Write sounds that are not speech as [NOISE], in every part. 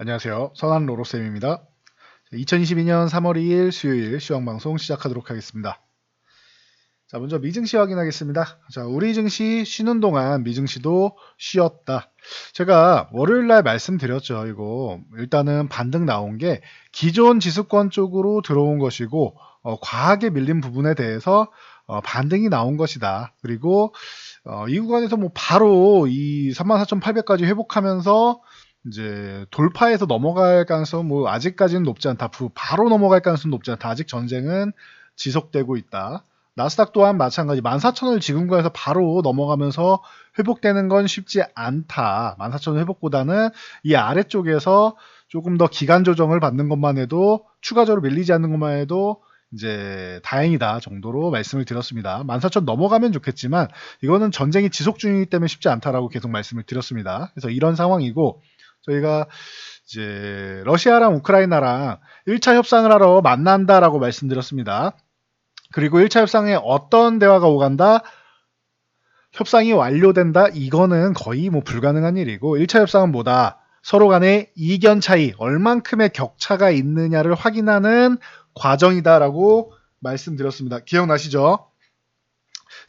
안녕하세요. 선한 로로쌤입니다. 2022년 3월 2일 수요일 시황방송 시작하도록 하겠습니다. 자, 먼저 미증시 확인하겠습니다. 자, 우리 증시 쉬는 동안 미증시도 쉬었다. 제가 월요일 날 말씀드렸죠. 이거 일단은 반등 나온 게 기존 지수권 쪽으로 들어온 것이고 어, 과하게 밀린 부분에 대해서 어, 반등이 나온 것이다. 그리고 어, 이 구간에서 뭐 바로 이 34,800까지 회복하면서 이제 돌파해서 넘어갈 가능성 뭐 아직까지는 높지 않다. 부- 바로 넘어갈 가능성은 높지 않다. 아직 전쟁은 지속되고 있다. 나스닥 또한 마찬가지 14,000원을 지금 구간에서 바로 넘어가면서 회복되는 건 쉽지 않다. 14,000원 회복보다는 이 아래쪽에서 조금 더 기간 조정을 받는 것만 해도 추가적으로 밀리지 않는 것만 해도 이제 다행이다 정도로 말씀을 드렸습니다. 14,000 넘어가면 좋겠지만 이거는 전쟁이 지속 중이기 때문에 쉽지 않다라고 계속 말씀을 드렸습니다. 그래서 이런 상황이고 저희가 이제 러시아랑 우크라이나랑 1차 협상을 하러 만난다라고 말씀드렸습니다. 그리고 1차 협상에 어떤 대화가 오간다? 협상이 완료된다? 이거는 거의 뭐 불가능한 일이고 1차 협상은 뭐다? 서로 간의 이견 차이, 얼만큼의 격차가 있느냐를 확인하는 과정이다라고 말씀드렸습니다. 기억나시죠?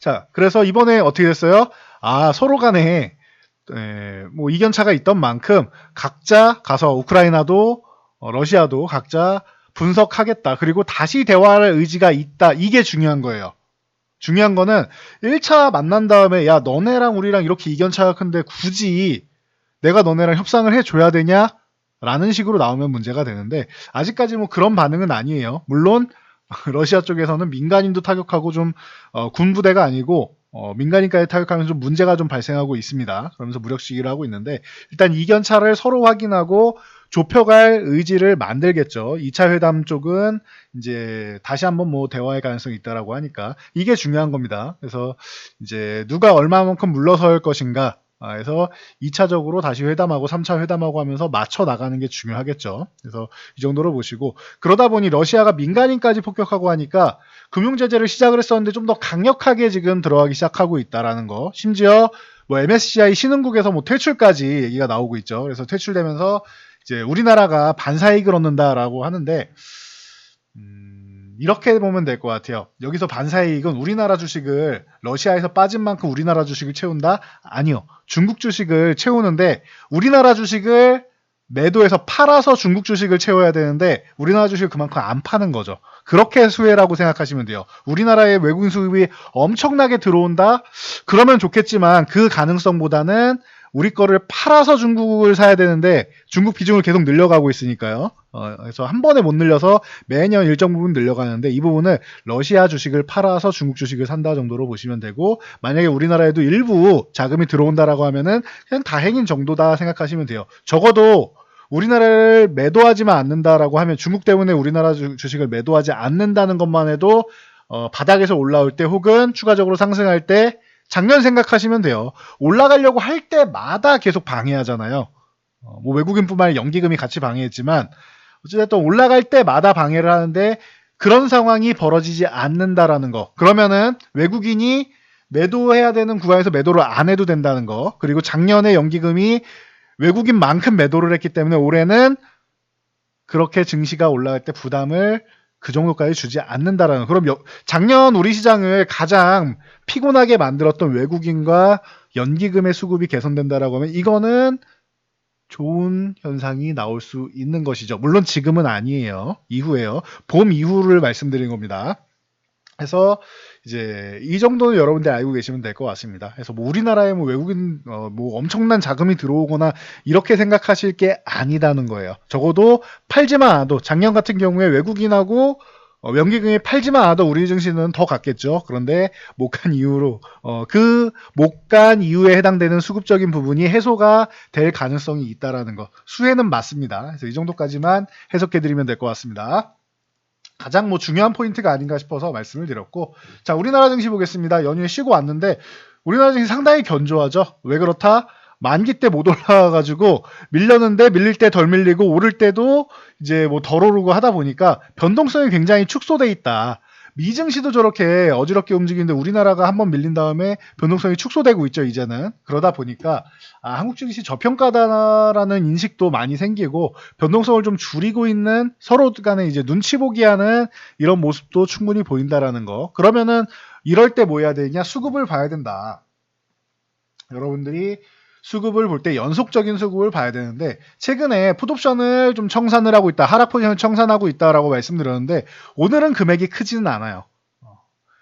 자, 그래서 이번에 어떻게 됐어요? 아, 서로 간에 에, 뭐 이견 차가 있던 만큼 각자 가서 우크라이나도 어, 러시아도 각자 분석하겠다. 그리고 다시 대화할 의지가 있다. 이게 중요한 거예요. 중요한 거는 1차 만난 다음에 야 너네랑 우리랑 이렇게 이견 차가 큰데 굳이 내가 너네랑 협상을 해줘야 되냐? 라는 식으로 나오면 문제가 되는데 아직까지 뭐 그런 반응은 아니에요. 물론 [LAUGHS] 러시아 쪽에서는 민간인도 타격하고 좀 어, 군부대가 아니고 어, 민간인까지 타격하면서 좀 문제가 좀 발생하고 있습니다. 그러면서 무력 시기를 하고 있는데 일단 이견차를 서로 확인하고 좁혀갈 의지를 만들겠죠. 2차 회담 쪽은 이제 다시 한번 뭐 대화의 가능성이 있다라고 하니까 이게 중요한 겁니다. 그래서 이제 누가 얼마만큼 물러설 것인가 아, 그래서 2차적으로 다시 회담하고 3차 회담하고 하면서 맞춰 나가는 게 중요하겠죠. 그래서 이 정도로 보시고 그러다 보니 러시아가 민간인까지 폭격하고 하니까 금융 제재를 시작을 했었는데 좀 더 강력하게 지금 들어가기 시작하고 있다라는 거. 심지어 뭐 MSCI 신흥국에서 뭐 퇴출까지 얘기가 나오고 있죠. 그래서 퇴출되면서 이제 우리나라가 반사이익을 얻는다라고 하는데 음, 이렇게 보면 될 것 같아요. 여기서 반사이익은 우리나라 주식을 러시아에서 빠진 만큼 우리나라 주식을 채운다? 아니요. 중국 주식을 채우는데 우리나라 주식을 매도해서 팔아서 중국 주식을 채워야 되는데 우리나라 주식을 그만큼 안 파는 거죠. 그렇게 수혜라고 생각하시면 돼요. 우리나라의 외국인 수입이 엄청나게 들어온다? 그러면 좋겠지만 그 가능성보다는 우리 거를 팔아서 중국을 사야 되는데 중국 비중을 계속 늘려가고 있으니까요. 어, 그래서 한 번에 못 늘려서 매년 일정 부분 늘려가는데 이 부분을 러시아 주식을 팔아서 중국 주식을 산다 정도로 보시면 되고 만약에 우리나라에도 일부 자금이 들어온다라고 하면은 그냥 다행인 정도다 생각하시면 돼요. 적어도 우리나라를 매도하지만 않는다라고 하면 중국 때문에 우리나라 주, 주식을 매도하지 않는다는 것만 해도 어, 바닥에서 올라올 때 혹은 추가적으로 상승할 때 작년 생각하시면 돼요. 올라가려고 할 때마다 계속 방해하잖아요. 어, 뭐 외국인뿐만 아니라 연기금이 같이 방해했지만 어찌됐든 올라갈 때마다 방해를 하는데 그런 상황이 벌어지지 않는다라는 거. 그러면은 외국인이 매도해야 되는 구간에서 매도를 안 해도 된다는 거. 그리고 작년에 연기금이 외국인만큼 매도를 했기 때문에 올해는 그렇게 증시가 올라갈 때 부담을 그 정도까지 주지 않는다라는. 그럼 여- 작년 우리 시장을 가장 피곤하게 만들었던 외국인과 연기금의 수급이 개선된다라고 하면 이거는 좋은 현상이 나올 수 있는 것이죠. 물론 지금은 아니에요. 이후에요. 봄 이후를 말씀드린 겁니다. 그래서 이제 이 정도는 여러분들 알고 계시면 될 것 같습니다. 그래서 뭐 우리나라에 뭐 외국인 어, 뭐 엄청난 자금이 들어오거나 이렇게 생각하실 게 아니다는 거예요. 적어도 팔지만 않아도 작년 같은 경우에 외국인하고 어, 연기금이 팔지만 않아도 우리 증시는 더 갔겠죠. 그런데 못 간 이후로 어, 그 못 간 이후에 해당되는 수급적인 부분이 해소가 될 가능성이 있다라는 거. 수혜는 맞습니다. 그래서 이 정도까지만 해석해 드리면 될 것 같습니다. 가장 뭐 중요한 포인트가 아닌가 싶어서 말씀을 드렸고 자 우리나라 증시 보겠습니다. 연휴에 쉬고 왔는데 우리나라 증시 상당히 견조하죠? 왜 그렇다? 만기 때 못 올라와가지고 밀렸는데 밀릴 때 덜 밀리고 오를 때도 이제 뭐 덜 오르고 하다 보니까 변동성이 굉장히 축소돼 있다 미증시도 저렇게 어지럽게 움직이는데 우리나라가 한번 밀린 다음에 변동성이 축소되고 있죠, 이제는. 그러다 보니까 아, 한국 증시 저평가다라는 인식도 많이 생기고 변동성을 좀 줄이고 있는 서로 간에 이제 눈치 보기 하는 이런 모습도 충분히 보인다라는 거. 그러면은 이럴 때 뭐 해야 되냐? 수급을 봐야 된다. 여러분들이 수급을 볼 때 연속적인 수급을 봐야 되는데 최근에 풋옵션을 좀 청산을 하고 있다. 하락 포지션을 청산하고 있다라고 말씀드렸는데 오늘은 금액이 크지는 않아요. 어,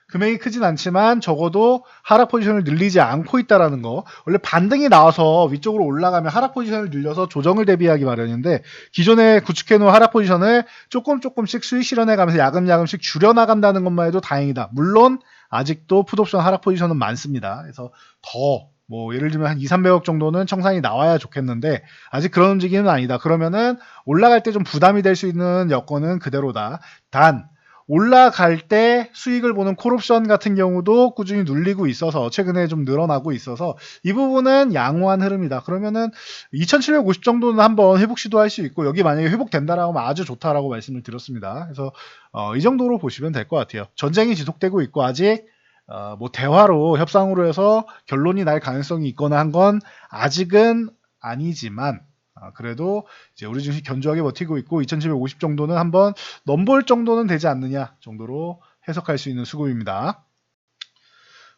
금액이 크진 않지만 적어도 하락 포지션을 늘리지 않고 있다라는 거. 원래 반등이 나와서 위쪽으로 올라가면 하락 포지션을 늘려서 조정을 대비하기 마련인데 기존에 구축해 놓은 하락 포지션을 조금 조금씩 수익 실현해 가면서 야금야금씩 줄여 나간다는 것만 해도 다행이다. 물론 아직도 풋옵션 하락 포지션은 많습니다. 그래서 더 뭐 예를 들면 한 2, 300억 정도는 청산이 나와야 좋겠는데 아직 그런 움직임은 아니다. 그러면은 올라갈 때 좀 부담이 될 수 있는 여건은 그대로다. 단 올라갈 때 수익을 보는 콜옵션 같은 경우도 꾸준히 눌리고 있어서 최근에 좀 늘어나고 있어서 이 부분은 양호한 흐름이다. 그러면은 2750 정도는 한번 회복 시도할 수 있고 여기 만약에 회복된다라고 하면 아주 좋다라고 말씀을 드렸습니다. 그래서 어, 이 정도로 보시면 될 것 같아요. 전쟁이 지속되고 있고 아직 어, 뭐 대화로 협상으로 해서 결론이 날 가능성이 있거나 한 건 아직은 아니지만 아, 그래도 이제 우리 증시 견조하게 버티고 있고 2750 정도는 한번 넘볼 정도는 되지 않느냐 정도로 해석할 수 있는 수급입니다.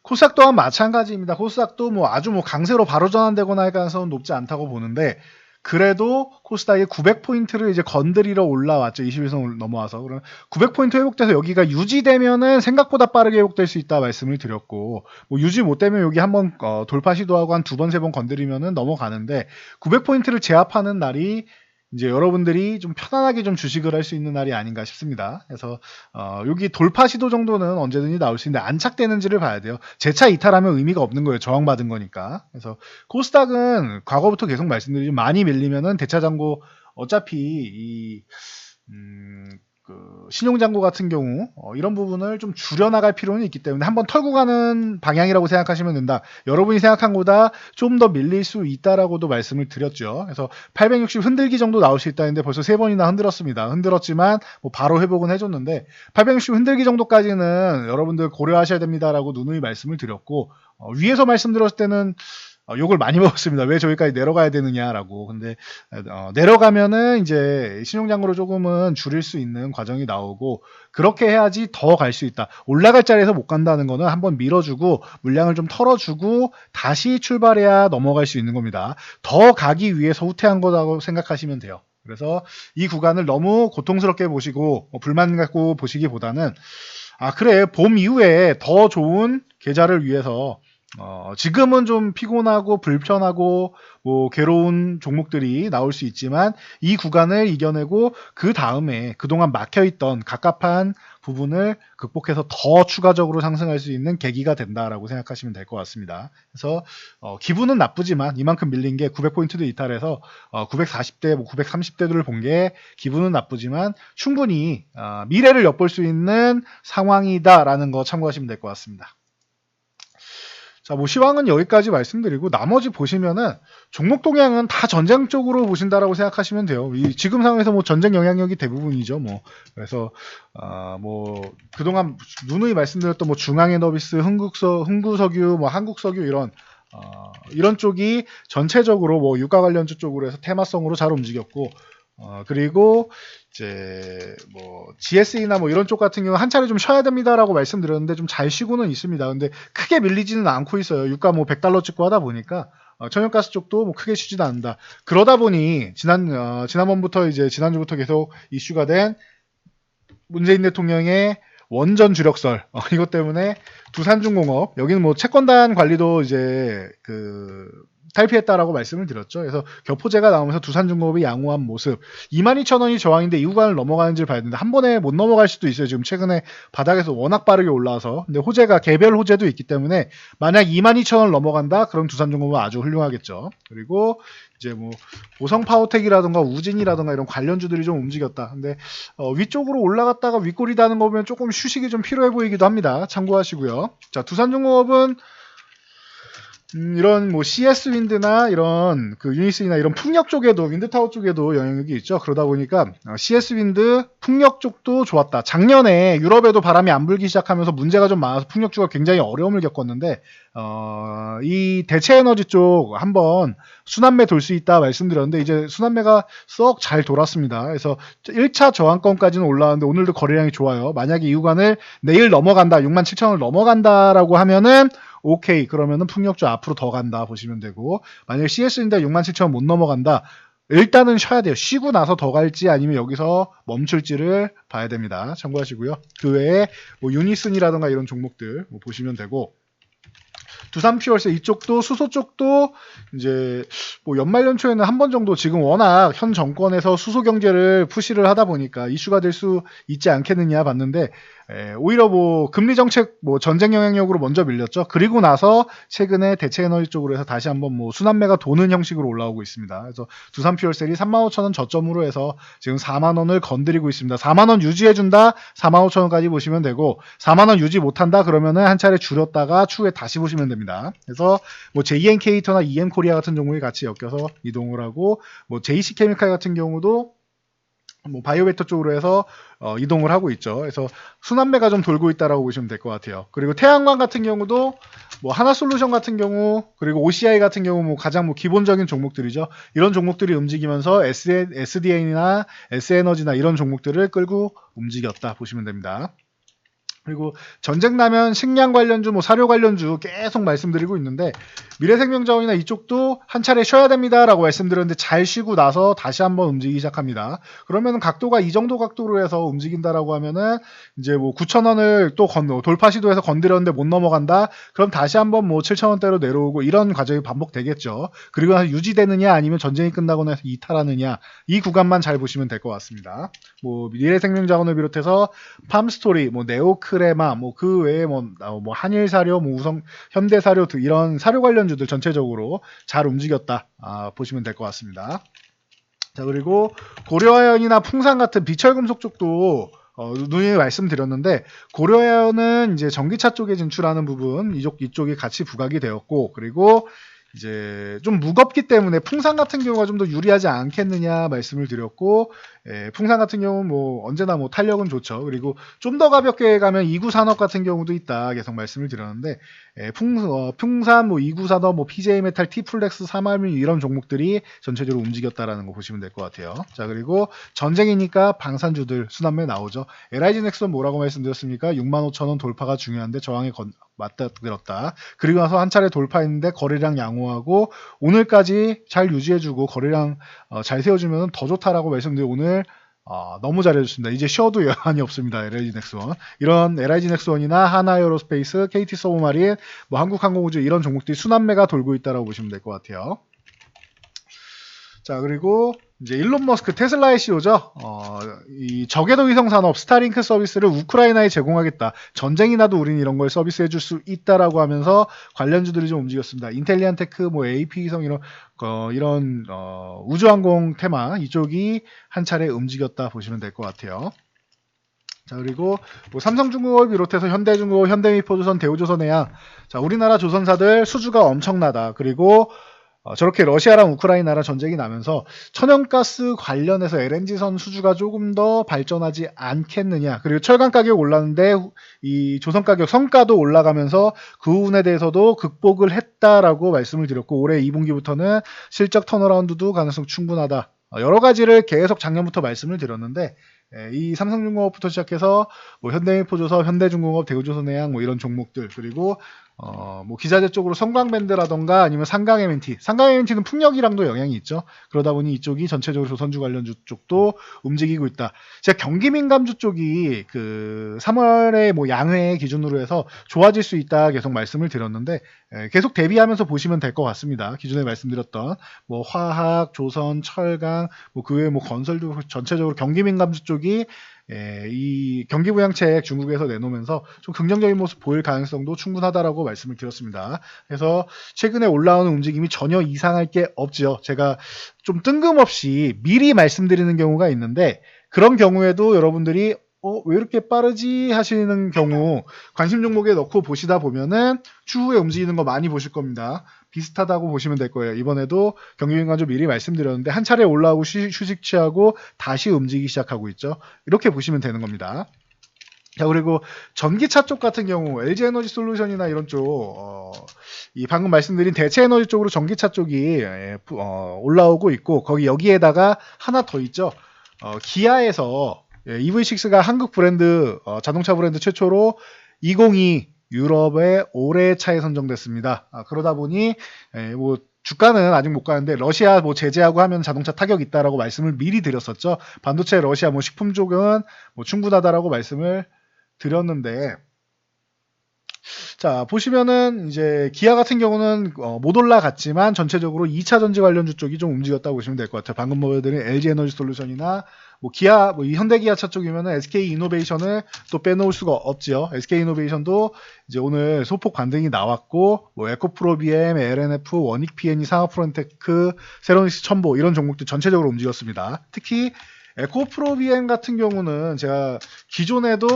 코스닥 또한 마찬가지입니다. 코스닥도 뭐 아주 뭐 강세로 바로 전환되거나 할 가능성은 높지 않다고 보는데 그래도 코스닥이 900포인트를 이제 건드리러 올라왔죠. 20일선 넘어와서. 그럼 900포인트 회복돼서 여기가 유지되면은 생각보다 빠르게 회복될 수 있다 말씀을 드렸고, 뭐 유지 못 되면 여기 한번 어, 돌파 시도하고 한 두 번, 세 번 건드리면은 넘어가는데, 900포인트를 제압하는 날이 이제 여러분들이 좀 편안하게 좀 주식을 할 수 있는 날이 아닌가 싶습니다. 그래서 어, 여기 돌파 시도 정도는 언제든지 나올 수 있는데 안착되는지를 봐야 돼요. 재차 이탈하면 의미가 없는 거예요. 저항받은 거니까. 그래서 코스닥은 과거부터 계속 말씀드리지만 많이 밀리면은 대차장고 어차피 이 음, 그 신용장고 같은 경우 어, 이런 부분을 좀 줄여나갈 필요는 있기 때문에 한번 털고 가는 방향이라고 생각하시면 된다. 여러분이 생각한 것보다 좀 더 밀릴 수 있다라고도 말씀을 드렸죠. 그래서 860 흔들기 정도 나올 수 있다는데 벌써 세 번이나 흔들었습니다. 흔들었지만 뭐 바로 회복은 해줬는데 860 흔들기 정도까지는 여러분들 고려하셔야 됩니다라고 누누이 말씀을 드렸고 어, 위에서 말씀드렸을 때는 어, 욕을 많이 [LAUGHS] 먹었습니다. 왜 저기까지 내려가야 되느냐라고. 근데 어, 내려가면은 이제 신용장고로 조금은 줄일 수 있는 과정이 나오고 그렇게 해야지 더 갈 수 있다. 올라갈 자리에서 못 간다는 거는 한번 밀어주고 물량을 좀 털어주고 다시 출발해야 넘어갈 수 있는 겁니다. 더 가기 위해서 후퇴한 거라고 생각하시면 돼요. 그래서 이 구간을 너무 고통스럽게 보시고 뭐 불만 갖고 보시기보다는 아 그래 봄 이후에 더 좋은 계좌를 위해서 어, 지금은 좀 피곤하고 불편하고 뭐 괴로운 종목들이 나올 수 있지만 이 구간을 이겨내고 그 다음에 그동안 막혀있던 갑갑한 부분을 극복해서 더 추가적으로 상승할 수 있는 계기가 된다라고 생각하시면 될 것 같습니다. 그래서 어, 기분은 나쁘지만 이만큼 밀린 게 900포인트도 이탈해서 어, 940대, 뭐 930대들을 본 게 기분은 나쁘지만 충분히 어, 미래를 엿볼 수 있는 상황이다라는 거 참고하시면 될 것 같습니다. 자, 뭐 시황은 여기까지 말씀드리고 나머지 보시면은 종목 동향은 다 전쟁 쪽으로 보신다라고 생각하시면 돼요. 이 지금 상황에서 뭐 전쟁 영향력이 대부분이죠. 뭐 그래서 아뭐 그동안 누누이 말씀드렸던 뭐 중앙에너비스, 흥국서, 흥구석유, 뭐 한국석유 이런 어, 이런 쪽이 전체적으로 뭐 유가 관련주 쪽으로 해서 테마성으로 잘 움직였고 어, 그리고 이제 뭐 GSE나 뭐 이런 쪽 같은 경우 한 차례 좀 쉬어야 됩니다라고 말씀드렸는데 좀 잘 쉬고는 있습니다. 근데 크게 밀리지는 않고 있어요. 유가 뭐 100달러 찍고 하다 보니까 어, 천연가스 쪽도 뭐 크게 쉬지도 않는다. 그러다 보니 지난 어, 지난번부터 이제 지난주부터 계속 이슈가 된 문재인 대통령의 원전 주력설 어, 이것 때문에 두산중공업 여기는 뭐 채권단 관리도 이제 그 탈피했다라고 말씀을 드렸죠. 그래서 교포제가 나오면서 두산중공업이 양호한 모습 22,000원이 저항인데 이 구간을 넘어가는지를 봐야 되는데 한 번에 못 넘어갈 수도 있어요. 지금 최근에 바닥에서 워낙 빠르게 올라와서 근데 호재가 개별 호재도 있기 때문에 만약 22,000원 넘어간다 그럼 두산중공업은 아주 훌륭하겠죠. 그리고 이제 뭐 보성 파워텍이라든가 우진이라든가 이런 관련주들이 좀 움직였다. 근데 어, 위쪽으로 올라갔다가 윗골이 다는 거 보면 조금 휴식이 좀 필요해 보이기도 합니다. 참고하시고요. 자 두산중공업은 음, 이런 뭐 CS 윈드나 이런 그 유니스나 이런 풍력 쪽에도 윈드 타워 쪽에도 영향력이 있죠. 그러다 보니까 어, CS 윈드 풍력 쪽도 좋았다. 작년에 유럽에도 바람이 안 불기 시작하면서 문제가 좀 많아서 풍력주가 굉장히 어려움을 겪었는데 어, 이 대체 에너지 쪽 한번 순환매 돌 수 있다 말씀드렸는데 이제 순환매가 썩 잘 돌았습니다. 그래서 1차 저항권까지는 올라왔는데 오늘도 거래량이 좋아요. 만약에 이 구간을 내일 넘어간다, 6만 7천을 넘어간다라고 하면은 오케이 그러면은 풍력주 앞으로 더 간다 보시면 되고 만약에 CS인데 6만 7천 못 넘어간다 일단은 쉬어야 돼요. 쉬고 나서 더 갈지 아니면 여기서 멈출지를 봐야 됩니다. 참고하시고요. 그 외에 뭐 유니슨이라든가 이런 종목들 뭐 보시면 되고 두산 퓨얼스 이쪽도 수소 쪽도 이제 뭐 연말 연초에는 한 번 정도 지금 워낙 현 정권에서 수소 경제를 푸시를 하다 보니까 이슈가 될 수 있지 않겠느냐 봤는데 에, 오히려 뭐 금리 정책 뭐 전쟁 영향력으로 먼저 밀렸죠. 그리고 나서 최근에 대체 에너지 쪽으로 해서 다시 한번 뭐 순환매가 도는 형식으로 올라오고 있습니다. 그래서 두산 퓨얼셀이 35,000원 저점으로 해서 지금 4만 원을 건드리고 있습니다. 4만 원 유지해 준다. 4만 5천 원까지 보시면 되고 4만 원 유지 못 한다 그러면은 한 차례 줄였다가 추후에 다시 보시면 됩니다. 그래서 뭐 JN 케이터나 EM 코리아 같은 종목이 같이 엮여서 이동을 하고 뭐 JC 케미칼 같은 경우도 뭐 바이오베터 쪽으로 해서 어, 이동을 하고 있죠. 그래서 순환매가 좀 돌고 있다라고 보시면 될 것 같아요. 그리고 태양광 같은 경우도 뭐 하나솔루션 같은 경우 그리고 OCI 같은 경우 뭐 가장 뭐 기본적인 종목들이죠. 이런 종목들이 움직이면서 SDN이나 S에너지나 이런 종목들을 끌고 움직였다 보시면 됩니다. 그리고 전쟁 나면 식량 관련주, 뭐 사료 관련주 계속 말씀드리고 있는데 미래생명자원이나 이쪽도 한 차례 쉬어야 됩니다라고 말씀드렸는데 잘 쉬고 나서 다시 한번 움직이기 시작합니다. 그러면 각도가 이 정도 각도로 해서 움직인다라고 하면은 이제 뭐 9천 원을 또 건너 돌파 시도해서 건드렸는데 못 넘어간다. 그럼 다시 한번 뭐 7천 원대로 내려오고 이런 과정이 반복되겠죠. 그리고 나서 유지되느냐 아니면 전쟁이 끝나고 나서 이탈하느냐 이 구간만 잘 보시면 될 것 같습니다. 뭐 미래생명자원을 비롯해서 팜스토리, 뭐 네오크 레마, 뭐 그 외에 뭐, 뭐 한일 사료, 뭐 우성 현대 사료 등 이런 사료 관련주들 전체적으로 잘 움직였다 아, 보시면 될 것 같습니다. 자 그리고 고려아연이나 풍산 같은 비철금속 쪽도 어, 누이 말씀드렸는데 고려아연은 이제 전기차 쪽에 진출하는 부분 이쪽 이쪽이 같이 부각이 되었고 그리고 이제 좀 무겁기 때문에 풍산 같은 경우가 좀 더 유리하지 않겠느냐 말씀을 드렸고 예, 풍산 같은 경우는 뭐 언제나 뭐 탄력은 좋죠. 그리고 좀 더 가볍게 가면 이구 산업 같은 경우도 있다 계속 말씀을 드렸는데 예, 풍, 어, 풍산, 뭐 이구 산업, 뭐 PJ 메탈, 티플렉스, 사마민 이런 종목들이 전체적으로 움직였다라는 거 보시면 될 것 같아요. 자 그리고 전쟁이니까 방산주들 순환매 나오죠. LIG 넥슨 뭐라고 말씀드렸습니까? 65,000원 돌파가 중요한데 저항에 건, 맞닥들었다. 그리고 나서 한 차례 돌파했는데 거래량 양호 하고 오늘까지 잘 유지해주고 거래량 어, 잘 세워주면 더 좋다라고 말씀드리고 오늘 어, 너무 잘해줬습니다. 이제 쉬어도 여한이 없습니다. LIG 넥스원. 이런 LIG 넥스원이나 하나 에어로스페이스, KT 서브마린, 뭐 한국항공우주 이런 종목들이 순환매가 돌고 있다라고 보시면 될 것 같아요. 자 그리고 이제 일론 머스크 테슬라의 CEO죠. 어, 이 저궤도 위성 산업 스타링크 서비스를 우크라이나에 제공하겠다. 전쟁이 나도 우린 이런 걸 서비스해 줄 수 있다라고 하면서 관련주들이 좀 움직였습니다. 인텔리안 테크, 뭐 AP 위성 이런 어, 이런 어, 우주항공 테마 이쪽이 한 차례 움직였다 보시면 될 것 같아요. 자 그리고 뭐 삼성중공업을 비롯해서 현대중공업, 현대미포조선, 대우조선해양 자 우리나라 조선사들 수주가 엄청나다. 그리고 어, 저렇게 러시아랑 우크라이나랑 전쟁이 나면서 천연가스 관련해서 LNG선 수주가 조금 더 발전하지 않겠느냐. 그리고 철강 가격 올랐는데 이 조선 가격 성가도 올라가면서 그 부분에 대해서도 극복을 했다라고 말씀을 드렸고 올해 2분기부터는 실적 턴어라운드도 가능성 충분하다. 어, 여러 가지를 계속 작년부터 말씀을 드렸는데 예, 이 삼성중공업부터 시작해서 뭐 현대미포조선, 현대중공업, 대우조선해양 뭐 이런 종목들 그리고 어, 뭐 기자재 쪽으로 성광밴드라던가 아니면 상강 MNT. 상강 MNT는 풍력이랑도 영향이 있죠. 그러다 보니 이쪽이 전체적으로 조선주 관련주 쪽도 움직이고 있다. 제가 경기 민감주 쪽이 그 3월에 뭐 양회 기준으로 해서 좋아질 수 있다 계속 말씀을 드렸는데 에, 계속 대비하면서 보시면 될 것 같습니다. 기존에 말씀드렸던 뭐 화학, 조선, 철강, 뭐 그 외에 뭐 건설도 전체적으로 경기 민감주 쪽이 예, 이 경기 부양책 중국에서 내놓으면서 좀 긍정적인 모습 보일 가능성도 충분하다라고 말씀을 드렸습니다. 그래서 최근에 올라오는 움직임이 전혀 이상할 게 없지요. 제가 좀 뜬금없이 미리 말씀드리는 경우가 있는데 그런 경우에도 여러분들이 어, 왜 이렇게 빠르지 하시는 경우 관심 종목에 넣고 보시다 보면은 추후에 움직이는 거 많이 보실 겁니다. 비슷하다고 보시면 될 거예요. 이번에도 경기인간 좀 미리 말씀드렸는데 한 차례 올라오고 휴- 휴식 취하고 다시 움직이기 시작하고 있죠. 이렇게 보시면 되는 겁니다. 자 그리고 전기차 쪽 같은 경우 LG 에너지 솔루션이나 이런 쪽, 어, 이 방금 말씀드린 대체 에너지 쪽으로 전기차 쪽이 예, 부- 어, 올라오고 있고 거기 여기에다가 하나 더 있죠. 어, 기아에서 예, EV6가 한국 브랜드 어, 자동차 브랜드 최초로 2022 유럽의 올해 차에 선정됐습니다. 아, 그러다 보니 예, 뭐 주가는 아직 못 가는데 러시아 뭐 제재하고 하면 자동차 타격 있다라고 말씀을 미리 드렸었죠. 반도체 러시아 뭐 식품 쪽은 뭐 충분하다라고 말씀을 드렸는데 자 보시면은 이제 기아 같은 경우는 어, 못 올라갔지만 전체적으로 2차 전지 관련주 쪽이 좀 움직였다고 보시면 될 것 같아요. 방금 보여드린 LG 에너지 솔루션이나 뭐 기아 뭐이 현대기아차 쪽이면은 SK 이노베이션을 또 빼놓을 수가 없지요. SK 이노베이션도 이제 오늘 소폭 반등이 나왔고 뭐 에코프로비엠, LNF, 원익 PN이 상하프론테크, 세로닉스 첨보 이런 종목들 전체적으로 움직였습니다. 특히 에코프로비엠 같은 경우는 제가 기존에도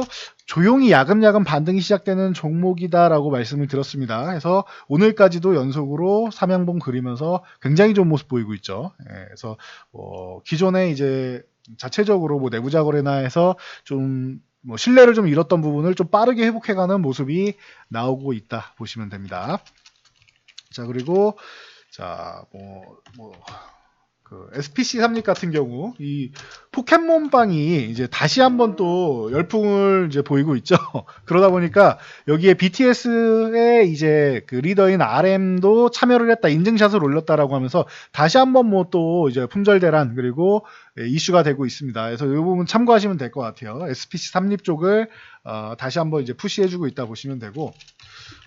조용히 야금야금 반등이 시작되는 종목이다라고 말씀을 드렸습니다. 그래서 오늘까지도 연속으로 삼양봉 그리면서 굉장히 좋은 모습 보이고 있죠. 예, 그래서 어, 기존에 이제 자체적으로 뭐 내부자 거래나 해서 좀 뭐 신뢰를 좀 잃었던 부분을 좀 빠르게 회복해가는 모습이 나오고 있다 보시면 됩니다. 자 그리고 자뭐 뭐 그 SPC 삼립 같은 경우 이 포켓몬빵이 이제 다시 한번 또 열풍을 이제 보이고 있죠. [LAUGHS] 그러다 보니까 여기에 BTS의 이제 그 리더인 RM도 참여를 했다, 인증샷을 올렸다라고 하면서 다시 한번 뭐 또 이제 품절 대란 그리고 예, 이슈가 되고 있습니다. 그래서 이 부분 참고하시면 될 것 같아요. SPC 삼립 쪽을 어, 다시 한번 이제 푸시해주고 있다 보시면 되고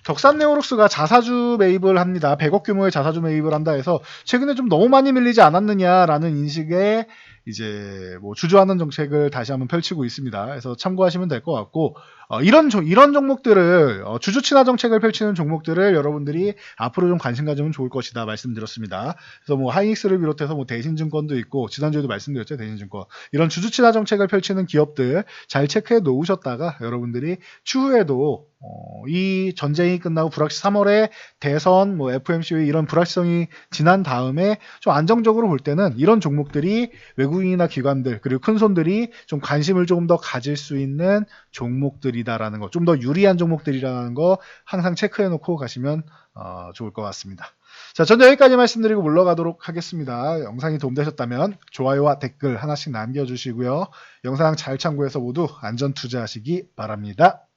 덕산 네오록스가 자사주 매입을 합니다. 100억 규모의 자사주 매입을 한다 해서 최근에 좀 너무 많이 밀리지 않았느냐라는 인식에 이제 뭐 주저하는 정책을 다시 한번 펼치고 있습니다. 그래서 참고하시면 될 것 같고 어, 이런 종- 이런 종목들을 어, 주주 친화 정책을 펼치는 종목들을 여러분들이 앞으로 좀 관심 가지면 좋을 것이다 말씀드렸습니다. 그래서 뭐 하이닉스를 비롯해서 뭐 대신증권도 있고 지난주에도 말씀드렸죠 대신증권 이런 주주 친화 정책을 펼치는 기업들 잘 체크해 놓으셨다가 여러분들이 추후에도 어, 이 전쟁이 끝나고 불확실 3월에 대선, 뭐 FMC의 이런 불확실성이 지난 다음에 좀 안정적으로 볼 때는 이런 종목들이 외국인이나 기관들 그리고 큰 손들이 좀 관심을 조금 더 가질 수 있는 종목들이다라는 거, 좀 더 유리한 종목들이라는 거 항상 체크해 놓고 가시면 어, 좋을 것 같습니다. 자, 전 여기까지 말씀드리고 물러가도록 하겠습니다. 영상이 도움되셨다면 좋아요와 댓글 하나씩 남겨주시고요. 영상 잘 참고해서 모두 안전 투자하시기 바랍니다.